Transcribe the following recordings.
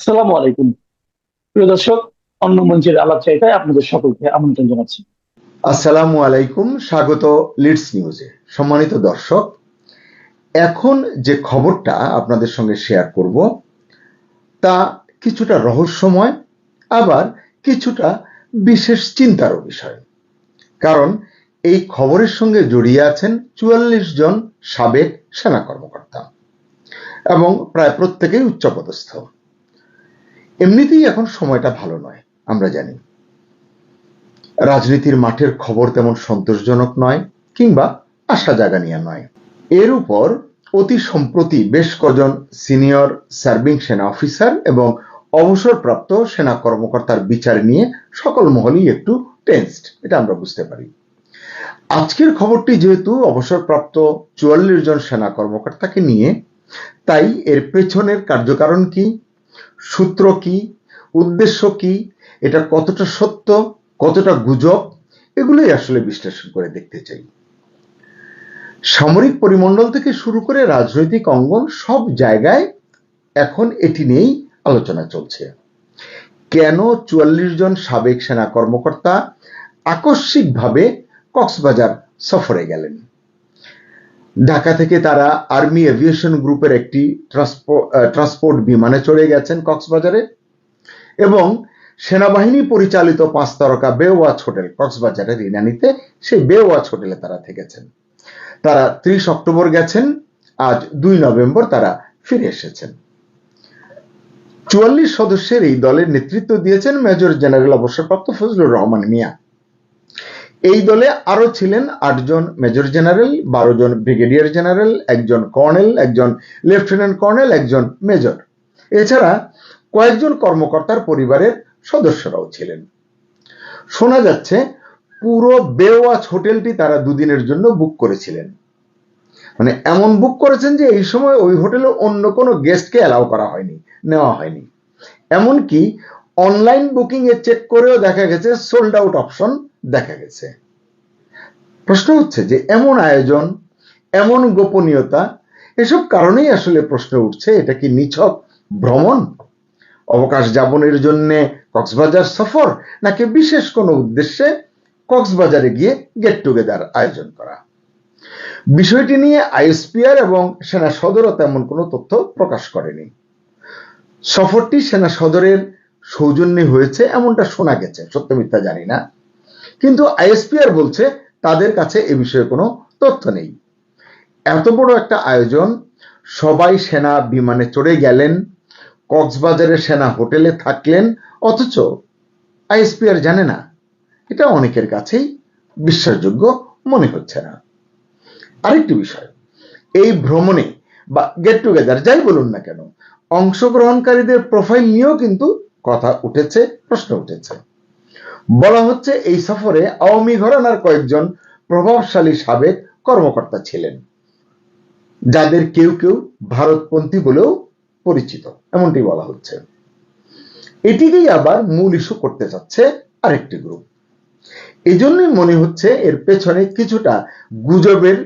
আসসালামু আলাইকুম। প্রিয় দর্শক, অন্য মঞ্চের আলাপ চাইতায় আপনাদের সকলকে আমন্ত্রণ জানাচ্ছি। আসসালামু আলাইকুম, স্বাগত লিডস নিউজে সম্মানিত দর্শক, এখন যে খবরটা আপনাদের সঙ্গে শেয়ার করব, তা কিছুটা রহস্যময়, আবার কিছুটা বিশেষ চিন্তারও বিষয়। কারণ এই খবরের সঙ্গে জড়িয়ে আছেন চুয়াল্লিশ জন সাবেক সেনা কর্মকর্তা এবং প্রায় প্রত্যেকেই উচ্চপদস্থ। এমনিতেই এখন সময়টা ভালো নয়, আমরা জানি। রাজনীতির মাঠের খবর তেমন সন্তোষজনক নয়, কিংবা আশা জাগানিয়া নয়। এর উপর অতি সম্প্রতি বেশ কজন সিনিয়র সার্ভিং সেনা অফিসার এবং অবসরপ্রাপ্ত সেনা কর্মকর্তার বিচার নিয়ে সকল মহলই একটু টেন্সড এটা আমরা বুঝতে পারি। আজকের খবরটি যেহেতু অবসরপ্রাপ্ত চুয়াল্লিশ জন সেনা কর্মকর্তাকে নিয়ে, তাই এর পেছনের কার্যকারণ কি? সূত্র কি? উদ্দেশ্য কি? এটা কতটা সত্য? কতটা গুজব? এগুলোই আসলে বিশ্লেষণ করে দেখতে চাই। সামরিক পরিমণ্ডল থেকে শুরু করে রাজনৈতিক অঙ্গন সব জায়গায় এখন এটি নিয়েই আলোচনা চলছে। কেন চুয়াল্লিশ জন সাবেক সেনা কর্মকর্তা আকস্মিকভাবে কক্সবাজার সফরে গেলেন? ঢাকা থেকে তারা আর্মি এভিয়েশন গ্রুপের একটি ট্রান্সপোর্ট বিমানে চড়ে গেছেন কক্সবাজারে এবং সেনাবাহিনী পরিচালিত পাঁচ তারকা বেওয়াচ হোটেল কক্সবাজারের ইনানিতে সেই বেওয়াচ হোটেলে তারা থেকেছেন। তারা ত্রিশ অক্টোবর গেছেন, আজ দুই নভেম্বর তারা ফিরে এসেছেন। চুয়াল্লিশ সদস্যের এই দলের নেতৃত্ব দিয়েছেন মেজর জেনারেল অবসরপ্রাপ্ত ফজলুর রহমান মিয়া। এই দলে আরও ছিলেন আটজন মেজর জেনারেল বারো জন ব্রিগেডিয়ার জেনারেল, একজন কর্নেল, একজন লেফটেন্যান্ট কর্নেল, একজন মেজর। এছাড়া কয়েকজন কর্মকর্তার পরিবারের সদস্যরাও ছিলেন। শোনা যাচ্ছে, পুরো বেওয়াচ হোটেলটি তারা দুদিনের জন্য বুক করেছিলেন। মানে এমন বুক করেছেন যে এই সময় ওই হোটেলে অন্য কোনো গেস্টকে অ্যালাউ করা হয়নি, নেওয়া হয়নি। এমনকি অনলাইন বুকিং এ চেক করেও দেখা গেছে সোল্ড আউট অপশন দেখা গেছে। প্রশ্ন হচ্ছে যে, এমন আয়োজন, এমন গোপনীয়তা, এসব কারণেই আসলে প্রশ্ন উঠছে, এটা কি নিছক ভ্রমণ? অবকাশ যাপনের জন্য কক্সবাজার সফর নাকি বিশেষ কোনো উদ্দেশ্যে কক্সবাজারে গিয়ে গেট টুগেদার আয়োজন করা? বিষয়টি নিয়ে আইএসপিআর এবং সেনা সদরও তেমন কোনো তথ্য প্রকাশ করেনি। সফরটি সেনা সদরের সৌজন্যে হয়েছে, এমনটা শোনা গেছে, সত্য মিথ্যা জানি না। কিন্তু আইএসপিআর বলছে, তাদের কাছে এ বিষয়ে কোনো তথ্য নেই। এত বড় একটা আয়োজন, সবাই সেনা বিমানে চড়ে গেলেন কক্সবাজারের সেনা হোটেলে থাকলেন, অথচ আইএসপিআর জানে না। এটা অনেকের কাছেই বিশ্বাসযোগ্য মনে হচ্ছে না। আরেকটি বিষয়, এই ভ্রমণে বা গেট টুগেদার যাই বলুন না কেন, অংশগ্রহণকারীদের প্রোফাইল নিয়েও কিন্তু কথা উঠেছে, প্রশ্ন উঠেছে। বলা হচ্ছে, এই সফরে আওয়ামী ঘরানার কয়েকজন প্রভাবশালী সাবেক কর্মকর্তা ছিলেন, যাদের কেউ কেউ ভারতপন্থী বলেও পরিচিত, এমনটি বলা হচ্ছে। এটিকেই আবার মূল ইস্যু করতে চাচ্ছে আরেকটি গ্রুপ। এই জন্যই মনে হচ্ছে এর পেছনে কিছুটা গুজবের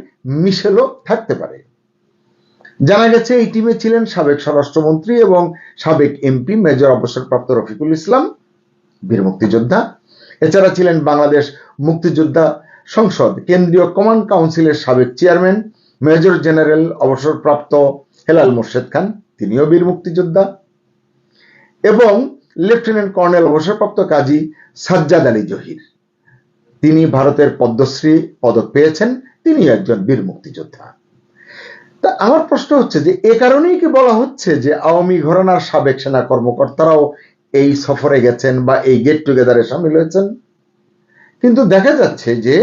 মিশেলও থাকতে পারে। জানা গেছে, এই টিমে ছিলেন সাবেক স্বরাষ্ট্রমন্ত্রী এবং সাবেক এমপি মেজর অবসরপ্রাপ্ত রফিকুল ইসলাম, বীর মুক্তিযোদ্ধা। এছাড়া ছিলেন বাংলাদেশ মুক্তিযোদ্ধা সংসদ কেন্দ্রীয় কমান্ড কাউন্সিলের সাবেক চেয়ারম্যান, মেজর জেনারেল অবসরপ্রাপ্ত হেলাল মোর্শেদ খান, তিনিও বীর মুক্তিযোদ্ধা। এবং লেফটেন্যান্ট কর্নেল অবসরপ্রাপ্ত কাজী সাজ্জাদ আলী জহির। তিনি ভারতের পদ্মশ্রী পদক পেয়েছেন তিনি একজন বীর মুক্তিযোদ্ধা। তা আমার প্রশ্ন হচ্ছে যে, এ কারণেই কি বলা হচ্ছে যে আওয়ামী ঘরানার সাবেক সেনা কর্মকর্তারাও এই সফরে গেছেন বা এই গেট টুগেদারে সামিল হয়েছেন? কিন্তু দেখা যাচ্ছে যে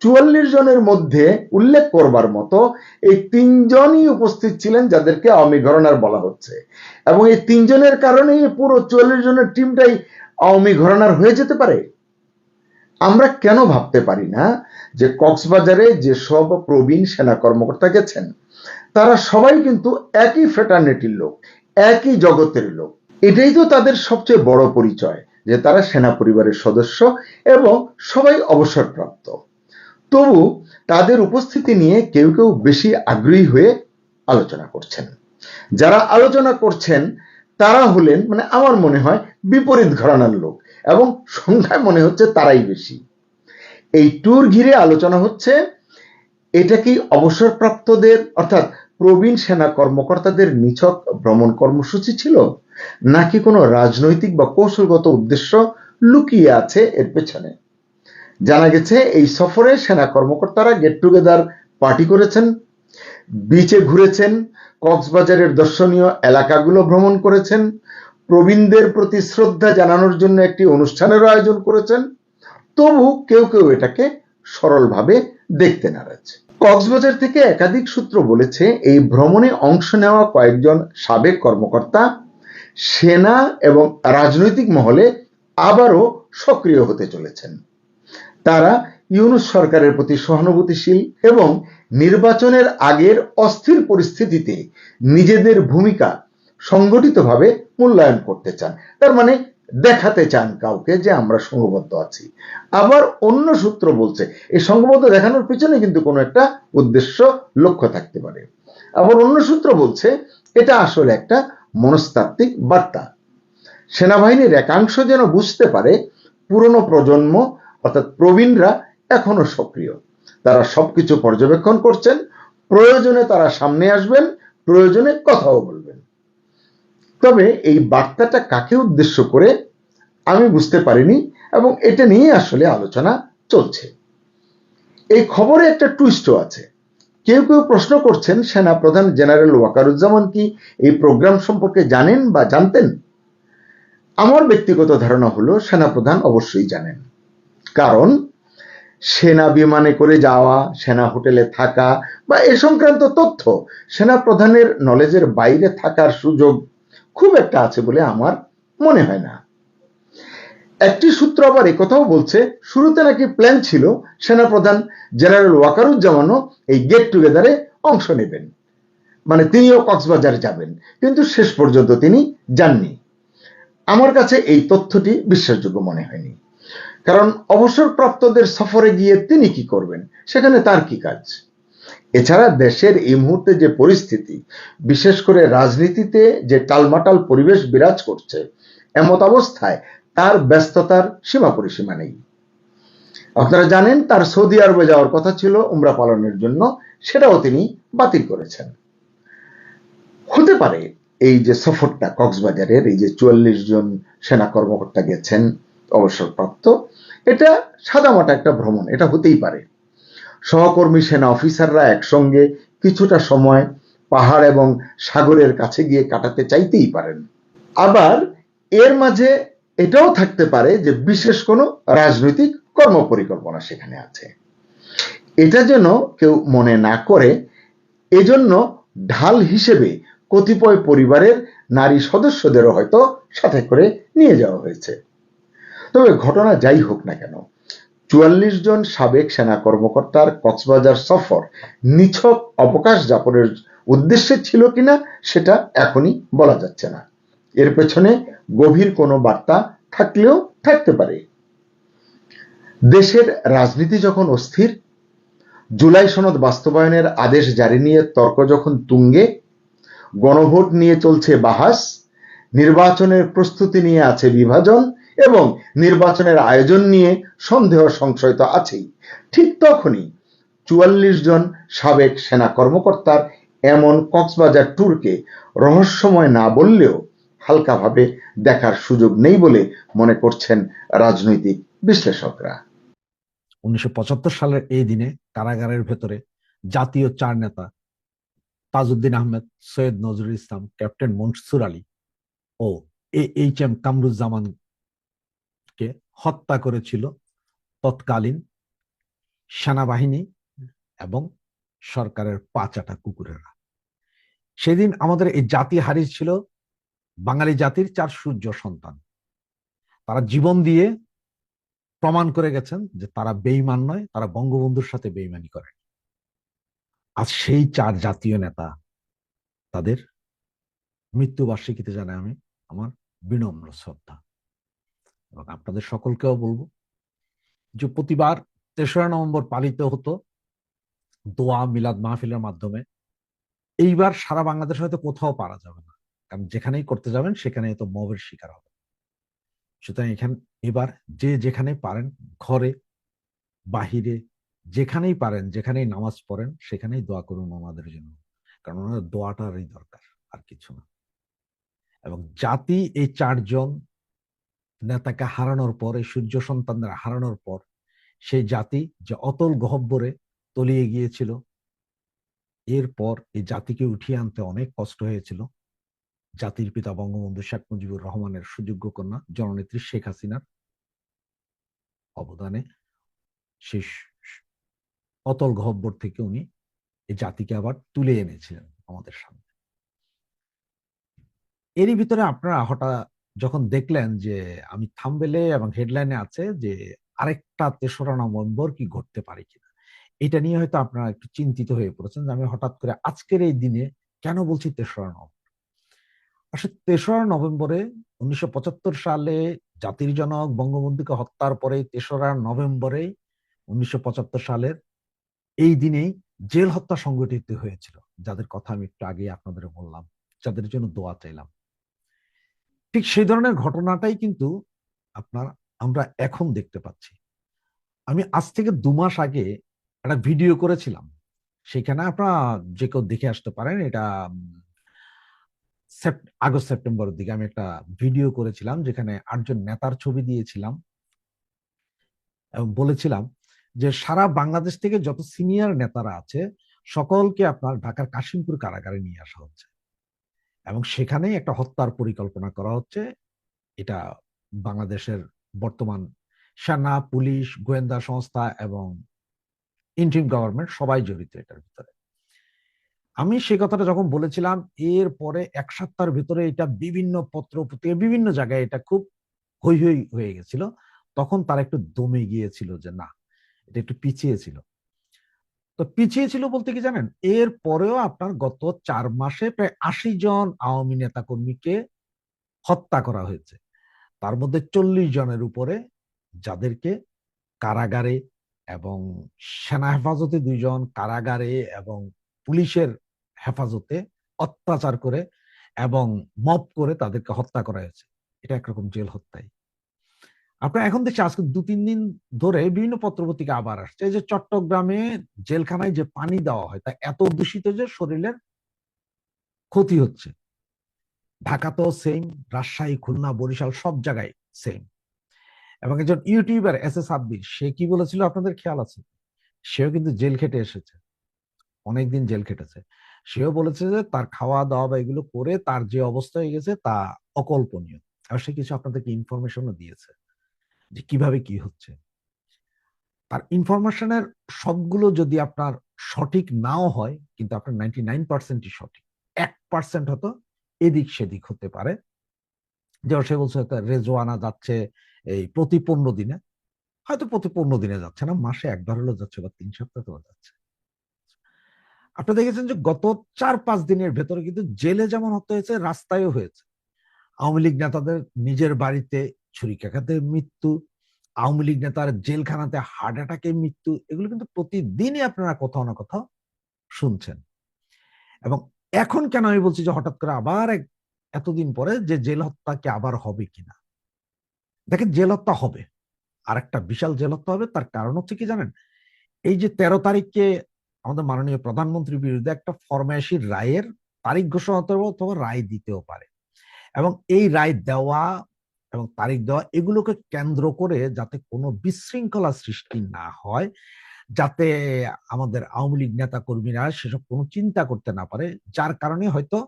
চুয়াল্লিশ জনের মধ্যে উল্লেখ করবার মতো এই তিনজনই উপস্থিত ছিলেন যাদেরকে আওয়ামী ঘরানার বলা হচ্ছে। এবং এই তিনজনের কারণেই পুরো চুয়াল্লিশ জনের টিমটাই আওয়ামী ঘরানার হয়ে যেতে পারে? আমরা কেন ভাবতে পারি না যে কক্সবাজারে যেসব প্রবীণ সেনা কর্মকর্তা গেছেন তারা সবাই কিন্তু একই ফ্রেটার্নিটির লোক, একই জগতের লোক। এটাই তো তাদের সবচেয়ে বড় পরিচয়, যে তারা সেনা পরিবারের সদস্য এবং সবাই অবসরপ্রাপ্ত। তবু তাদের উপস্থিতি নিয়ে কেউ কেউ বেশি আগ্রহী হয়ে আলোচনা করছেন। যারা আলোচনা করছেন, তারা হলেন মানে আমার মনে হয়, বিপরীত ঘরানার লোক এবং সংখ্যায় মনে হচ্ছে তারাই বেশি। এই ট্যুর ঘিরে আলোচনা হচ্ছে এটা কি অবসরপ্রাপ্তদের, অর্থাৎ প্রবীণ সেনা কর্মকর্তাদের নিছক ভ্রমণ কর্মসূচি ছিল? নাকি কোনো রাজনৈতিক বা কৌশলগত উদ্দেশ্য লুকিয়ে আছে এর পেছনে? জানা গেছে, এই সফরে সেনা কর্মকর্তারা গেট টুগেদার পার্টি করেছেন বিচে ঘুরেছেন, কক্সবাজারের দর্শনীয় এলাকাগুলো ভ্রমণ করেছেন, প্রবীণদের প্রতি শ্রদ্ধা জানানোর জন্য একটি অনুষ্ঠানের আয়োজন করেছেন। তবু কেউ কেউ এটাকে সরলভাবে দেখতে নারাজ। কক্সবাজার থেকে একাধিক সূত্র বলেছে, এই ভ্রমণে অংশ নেওয়া কয়েকজন সাবেক কর্মকর্তা, সেনা এবং রাজনৈতিক মহলে আবারও সক্রিয় হতে চলেছেন। তারা ইউনুস সরকারের প্রতি সহানুভূতিশীল এবং নির্বাচনের আগের অস্থির পরিস্থিতিতে নিজেদের ভূমিকা সংগঠিতভাবে মূল্যায়ন করতে চান। তার মানে দেখাতে চান কাউকে যে আমরা সংঘবদ্ধ আছি। আবার অন্য সূত্র বলছে, এই সংঘবদ্ধ দেখানোর পিছনে কিন্তু কোনো একটা উদ্দেশ্য লক্ষ্য থাকতে পারে। আবার অন্য সূত্র বলছে, এটা আসলে একটা মনস্তাত্ত্বিক বার্তা। সেনাবাহিনীর একাংশ যেন বুঝতে পারে, পুরনো প্রজন্ম, অর্থাৎ প্রবীণরা এখনও সক্রিয়। তারা সবকিছু পর্যবেক্ষণ করছেন, প্রয়োজনে তারা সামনে আসবেন, প্রয়োজনে কথাও বলবেন। তবে এই বার্তাটা কাকে উদ্দেশ্য করে আমি বুঝতে পারিনি এবং এটা নিয়ে আসলে আলোচনা চলছে। এই খবরে একটা টুইস্টও আছে। কেউ কেউ প্রশ্ন করছেন সেনা প্রধান জেনারেল ওয়াকারুজ্জামান কি এই প্রোগ্রাম সম্পর্কে জানেন বা জানতেন? আমার ব্যক্তিগত ধারণা হলো, সেনাপ্রধান অবশ্যই জানেন। কারণ, সেনা বিমানে করে যাওয়া, সেনা হোটেলে থাকা বা এ সংক্রান্ত তথ্য সেনা প্রধানের নলেজের বাইরে থাকার সুযোগ খুব একটা আছে বলে আমার মনে হয় না। একটি সূত্র আবার কথাও বলছে, শুরুতে নাকি প্ল্যান ছিল সেনাপ্রধান জেনারেল ওয়াকারুজ্জামানও এই গেট টুগেদারে অংশ নেবেন। মানে তিনিও কক্সবাজার যাবেন, কিন্তু শেষ পর্যন্ত তিনি যাননি। আমার কাছে এই তথ্যটি বিশ্বাসযোগ্য মনে হয়নি। কারণ অবসরপ্রাপ্তদের সফরে গিয়ে তিনি কি করবেন, সেখানে তার কি কাজ? এছাড়া দেশের এই মুহূর্তে যে পরিস্থিতি, বিশেষ করে রাজনীতিতে যে টালমাটাল পরিবেশ বিরাজ করছে, এমত অবস্থায় তার ব্যস্ততার সীমা পরিসীমা নেই। আপনারা জানেন তার সৌদি আরবে যাওয়ার কথা ছিল, উমরা পালনের জন্য, সেটাও তিনি বাতিল করেছেন। হতে পারে এই যে সফরটা কক্সবাজারের, এই যে চুয়াল্লিশ জন সেনা কর্মকর্তা গেছেন, অবসরপ্রাপ্ত, এটা সাদামাটা একটা ভ্রমণ, এটা হতেই পারে। সহকর্মী সেনা অফিসাররা একসঙ্গে কিছুটা সময় পাহাড় এবং সাগরের কাছে গিয়ে কাটাতে চাইতেই পারেন। আবার এর মাঝে এটাও থাকতে পারে যে বিশেষ কোনো রাজনৈতিক কর্ম পরিকল্পনা সেখানে আছে। এটা যেন কেউ মনে না করে, এজন্য ঢাল হিসেবে কতিপয় পরিবারের নারী সদস্যদেরও হয়তো সাথে করে নিয়ে যাওয়া হয়েছে। তবে ঘটনা যাই হোক না কেন চুয়াল্লিশ জন সাবেক সেনা কর্মকর্তার কক্সবাজার সফর নিছক অবকাশ যাপনের উদ্দেশ্যে ছিল কিনা সেটা এখনই বলা যাচ্ছে না। এর পেছনে গভীর কোনো বার্তা থাকলেও থাকতে পারে। দেশের রাজনীতি যখন অস্থির, জুলাই সনদ বাস্তবায়নের আদেশ জারি নিয়ে তর্ক যখন তুঙ্গে, গণভোট নিয়ে চলছে বাহাস, নির্বাচনের প্রস্তুতি নিয়ে আছে বিভাজন এবং নির্বাচনের আয়োজন নিয়ে সন্দেহ সংশয় তো আছেই। ঠিক তখনই চুয়াল্লিশ জন সাবেক সেনা কর্মকর্তার এমন কক্সবাজার ট্যুরকে রহস্যময় না বললেও হালকাভাবে দেখার সুযোগ নেই বলে মনে করছেন রাজনৈতিক বিশ্লেষকরা। উনিশশো পঁচাত্তর সালের এই দিনে কারাগারের ভেতরে জাতীয় চার নেতা তাজউদ্দিন আহমেদ, সৈয়দ নজরুল ইসলাম, ক্যাপ্টেন মনসুর আলী ও এ এইচ এম কামরুজ্জামানকে হত্যা করেছিল তৎকালীন সেনাবাহিনী এবং সরকারের পাচাটা কুকুরেরা। সেদিন আমাদের এই জাতি হারিয়েছিল বাঙালি জাতির চার সূর্য সন্তান। তারা জীবন দিয়ে প্রমাণ করে গেছেন যে তারা বেইমান নয়, তারা বঙ্গবন্ধুর সাথে বেইমানি করে। আজ সেই চার জাতীয় নেতা তাদের মৃত্যুবার্ষিকীতে জানাই আমি আমার বিনম্র শ্রদ্ধা। এবং আপনাদের সকলকেও বলব যে প্রতিবার তেসরা নভেম্বর পালিত হতো দোয়া মিলাদ মাহফিলের মাধ্যমে। এইবার সারা বাংলাদেশ হয়তো কোথাও পারা যাবে না, কারণ যেখানেই করতে যাবেন সেখানেই তো মবের শিকার হবে। সুতরাং এখানে, এবার যে যেখানে পারেন, ঘরে, বাহিরে, যেখানেই পারেন, যেখানেই নামাজ পড়েন, সেখানেই দোয়া করুন ওনাদের জন্য, কারণ ওনার দোয়াটারই দরকার, আর কিছু না। এবং জাতি এই চারজন নেতাকে হারানোর পর, এই সূর্য সন্তানদের হারানোর পর, সেই জাতি যে অতল গহব্বরে তলিয়ে গিয়েছিল, এরপর এই জাতিকে উঠিয়ে আনতে অনেক কষ্ট হয়েছিল। জাতির পিতা বঙ্গবন্ধু শেখ মুজিবুর রহমানের সুযোগ্য কন্যা, জননেত্রী শেখ হাসিনার অবদানে শেষ অতল গহব্বর থেকে উনি এই জাতিকে আবার তুলে এনেছিলেন আমাদের সামনে। এরই ভিতরে আপনারা হঠাৎ যখন দেখলেন যে আমি থামবেলে এবং হেডলাইনে আছে যে আরেকটা তেসরা নভেম্বর কি ঘটতে পারে কিনা, এটা নিয়ে হয়তো আপনারা একটু চিন্তিত হয়ে পড়েছেন যে আমি হঠাৎ করে আজকের এই দিনে কেন বলছি তেসরা নভেম্বর? আসলে তেসরা নভেম্বরে উনিশশো পঁচাত্তর সালে জাতির জনক বঙ্গবন্ধুকে হত্যার পরে তেসরা নভেম্বরে উনিশশো পঁচাত্তর সালের এই দিনেই জেল হত্যা সংগঠিত হয়েছিল, যাদের কথা আমি একটু আগে আপনাদের বললাম, যাদের জন্য দোয়া চাইলাম। ঠিক সেই ধরনের ঘটনাটাই কিন্তু আপনার আমরা এখন দেখতে পাচ্ছি। আমি আজ থেকে দু মাস আগে একটা ভিডিও করেছিলাম। সেখানে আপনারা যে কেউ দেখে আসতে পারেন, এটা আগস্ট, সেপ্টেম্বরের দিকে আমি একটা ভিডিও করেছিলাম, যেখানে আটজন নেতার ছবি দিয়েছিলাম। এবং বলেছিলাম যে সারা বাংলাদেশ থেকে যত সিনিয়র নেতারা আছে, সকলকে আপনার ঢাকার কাশিমপুর কারাগারে নিয়ে আসা হচ্ছে। এবং সেখানেই একটা হত্যার পরিকল্পনা করা হচ্ছে। এটা বাংলাদেশের বর্তমান সেনা, পুলিশ, গোয়েন্দা সংস্থা এবং ইন্টিম গভর্নমেন্ট সবাই জড়িত এটার ভিতরে। আমি সে কথাটা যখন বলেছিলাম, এর পরে এক সপ্তাহের ভিতরে এটা বিভিন্ন পত্র পত্রিকা, বিভিন্ন জায়গায় এটা খুব হৈ হৈ হয়ে গেছিল। তখন তারা একটু দমে গিয়েছিল যে না, এটা একটু পিছিয়ে ছিল। তো পিছিয়ে ছিল বলতে কি জানেন? এর পরেও আপনার গত চার মাসে প্রায় আশি জন আওয়ামী নেতা কর্মীকে হত্যা করা হয়েছে। তার মধ্যে চল্লিশ জনের উপরে যাদেরকে কারাগারে এবং সেনা হেফাজতে দুইজন কারাগারে এবং পুলিশের হেফাজতে অত্যাচার করে এবং মব করে তাদেরকে হত্যা করা হয়েছে। এটা একরকম জেল হত্যাই। আপনার এখন দেখছি আজকে দু, তিন দিন ধরে বিভিন্ন পত্রপত্রিকা আবার আসছে। যে চট্টগ্রামে জেলখানায় যে পানি দেওয়া হয়, তা এত দূষিত যে শরীরের ক্ষতি হচ্ছে। ঢাকাতেও সেম রাজশাহী, খুলনা, বরিশাল সব জায়গায় সেম এবং একজন ইউটিউবার এস এস আব্বির, সে কি বলেছিল আপনাদের খেয়াল আছে? সেও কিন্তু জেল খেটে এসেছে। অনেকদিন জেল খেটেছে। সেও বলেছে যে তার খাওয়া দাওয়া বা এগুলো করে তার যে অবস্থা হয়ে গেছে তা অকল্পনীয়। আর সে কিছু আপনাদেরকে ইনফরমেশনও দিয়েছে। যে কীভাবে কি হচ্ছে। তার ইনফরমেশনের সবগুলো যদি আপনার সঠিক নাও হয়, কিন্তু আপনার নাইনটি নাইন পার্সেন্টই সঠিক, এক পার্সেন্ট হয়তো এদিক সেদিক হতে পারে। যেমন সে বলছে হয়তো রেজওয়ানা যাচ্ছে এই প্রতি পনেরো দিনে। হয়তো প্রতি পনেরো দিনে যাচ্ছে না, মাসে একবার হলেও যাচ্ছে বা তিন সপ্তাহ যাচ্ছে। আপনি দেখেছেন যে গত চার পাঁচ দিনের ভেতরে কিন্তু জেলে যেমন হতে হয়েছে, রাস্তায়ও হয়েছে। আওয়ামী লীগ নেতাদের নিজের বাড়িতে ছুরিকাঘাতে মৃত্যু, আওয়ামী লীগ নেতার জেলখানাতে হার্ট অ্যাটাকে মৃত্যু, এগুলো কিন্তু প্রতিদিনই আপনারা কোথাও না কোথাও শুনছেন। এবং এখন কেন আমি বলছি যে হঠাৎ করে আবার এতদিন পরে যে জেল হত্যা কি আবার হবে কিনা দেখেন জেল হত্যা হবে। আর একটা বিশাল জেল হত্যা হবে, তার কারণ হচ্ছে কি জানেন? এই যে তেরো তারিখকে আমাদের মাননীয় প্রধানমন্ত্রীর বিরুদ্ধে একটা ফরমায়েশির রায়ের তারিখ ঘোষণা হতে হবে অথবা রায় দিতেও পারে। এবং এই রায় দেওয়া এবং তারিখ দেওয়া, এগুলোকে কেন্দ্র করে যাতে কোনো বিশৃঙ্খলা সৃষ্টি না হয়, যাতে আমাদের আওয়ামী লীগ নেতা কর্মীরা সেসব কোনো চিন্তা করতে না পারে, যার কারণে হয়তো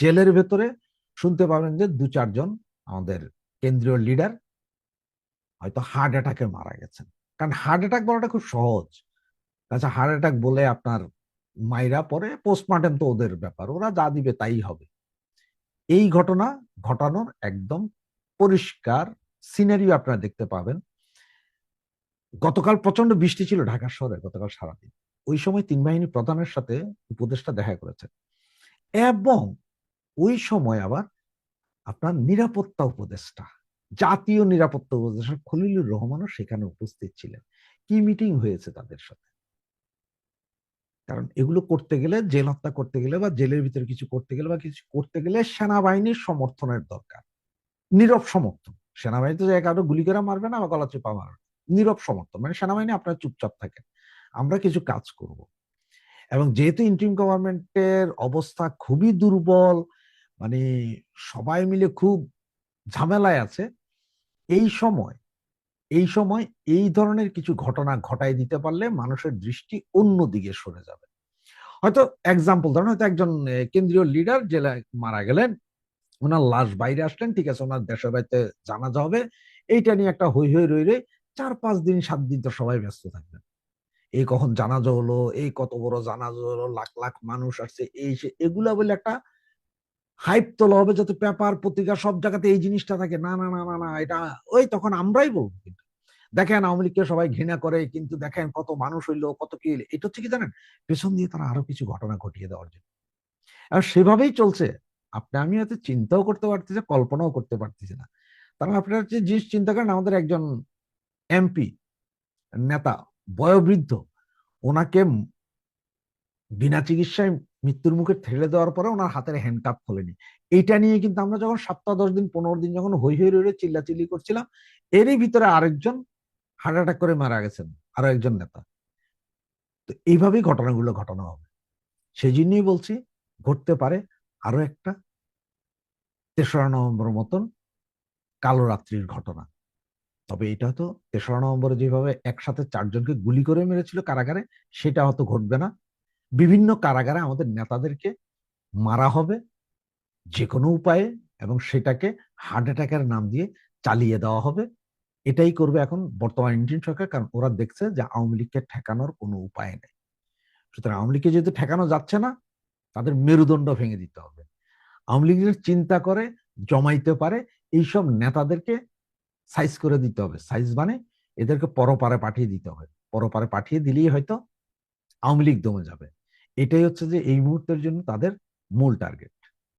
জেলের ভেতরে শুনতে পাবেন যে দু চারজন আমাদের কেন্দ্রীয় লিডার হয়তো হার্ট অ্যাটাকে মারা গেছেন। কারণ হার্ট অ্যাটাক বলাটা খুব সহজ। আচ্ছা হার্ট অ্যাটাক বলে আপনার মাইরা পরে পোস্টমর্টেম তো ওদের ব্যাপার, ওরা যা দিবে তাই হবে। এই ঘটনা ঘটানোর একদম পরিষ্কার সিনারিও আপনারা দেখতে পাবেন। গতকাল প্রচণ্ড বৃষ্টি ছিল ঢাকা শহরে গতকাল সারাদিন। ওই সময় তিন বাহিনী প্রধানের সাথে উপদেষ্টা দেখা করেছে। এবং ওই সময় আবার আপনার নিরাপত্তা উপদেষ্টা, জাতীয় নিরাপত্তা উপদেষ্টা খলিলুর রহমানও সেখানে উপস্থিত ছিলেন। কি মিটিং হয়েছে তাদের সাথে? কারণ এগুলো করতে গেলে, জেল হত্যা করতে গেলে বা জেলের ভিতরে কিছু করতে গেলে বা কিছু করতে গেলে সেনাবাহিনীর সমর্থনের দরকার। নীরব সমর্থন। সেনাবাহিনী তো জায়গা গুলি করে মারবে না, বা গলা চেপা মারবে নীরব সমর্থন। মানে সেনাবাহিনী আপনার চুপচাপ থাকেন আমরা কিছু কাজ করব। এবং যেহেতু ইন্টিম গভর্নমেন্টের অবস্থা খুবই দুর্বল মানে সবাই মিলে খুব ঝামেলায় আছে, এই সময় এই সময় এই ধরনের কিছু ঘটনা ঘটাই দিতে পারলে মানুষের দৃষ্টি অন্য দিকে সরে যাবে। হয়তো এক্সাম্পল ধরেন হয়তো একজন কেন্দ্রীয় লিডার জেলায় মারা গেলেন ওনার লাশ বাইরে আসলেন, ঠিক আছে, ওনার দেশের বাড়িতে জানাজা হবে। এইটা নিয়ে একটা হই হই রই চার পাঁচ দিন, সাত দিন তো সবাই ব্যস্ত থাকবেন। এই কখন জানাজা হলো, এই কত বড় জানাজা হলো, লাখ লাখ মানুষ আসছে, এই সে, এগুলা বলে একটা হাইপ তোলা হবে যাতে পেপার, পত্রিকা সব জায়গাতে এই জিনিসটা থাকে। না না না না না, এটা ওই তখন আমরাই বলব কিন্তু। দেখেন আওয়ামী লীগকে সবাই ঘৃণা করে, কিন্তু দেখেন কত মানুষ হইল, কত কি। এটা হচ্ছে জানেন? পেছন দিয়ে তারা আরও কিছু ঘটনা ঘটিয়ে দেওয়ার জন্য। আর সেভাবেই চলছে। আপনি, আমি হয়তো চিন্তাও করতে পারতেছি কল্পনাও করতে পারতেছি না। তারা আপনারা যে জিনিস চিন্তা করেন, আমাদের একজন এমপি, নেতা, বয়োবৃদ্ধ, ওনাকে বিনা চিকিৎসায় মৃত্যুর মুখে ঠেলে দেওয়ার পরে ওনার হাতের হ্যান্ডকাপ খোলেনি। এইটা নিয়ে কিন্তু আমরা যখন সপ্তাহ দশ দিন, পনেরো দিন যখন হই হই রয়ে চিল্লাচিল্লি করছিলাম, এরই ভিতরে আরেকজন হার্ট অ্যাটাক করে মারা গেছেন, আরও একজন নেতা। তো এইভাবেই ঘটনাগুলো ঘটানো হবে। সেই জন্যই বলছি, ঘটতে পারে আরও একটা তেসরা নভেম্বর মতন কালো রাত্রির ঘটনা। তবে এটা হয়তো তেসরা নভেম্বরে যেভাবে একসাথে চারজনকে গুলি করে মেরেছিল কারাগারে, সেটা হয়তো ঘটবে না। বিভিন্ন কারাগারে আমাদের নেতাদেরকে মারা হবে যে কোনো উপায়ে এবং সেটাকে হার্ট অ্যাটাকের নাম দিয়ে চালিয়ে দেওয়া হবে। এটাই করবে এখন বর্তমান ইন্ডিয়ান সরকার, কারণ ওরা দেখছে যে আওয়ামী লীগকে ঠেকানোর কোনো উপায় নেই। সুতরাং আওয়ামী লীগকে যেহেতু ঠেকানো যাচ্ছে না, তাদের মেরুদণ্ড ভেঙে দিতে হবে। আওয়ামী লীগের চিন্তা করে, জমাইতে পারে, এইসব নেতাদেরকে সাইজ করে দিতে হবে। সাইজ মানে এদেরকে পরপারে পাঠিয়ে দিতে হবে। পরপারে পাঠিয়ে দিলেই হয়তো আওয়ামী লীগ দমে যাবে। এটাই হচ্ছে যে এই মুহূর্তের জন্য তাদের মূল টার্গেট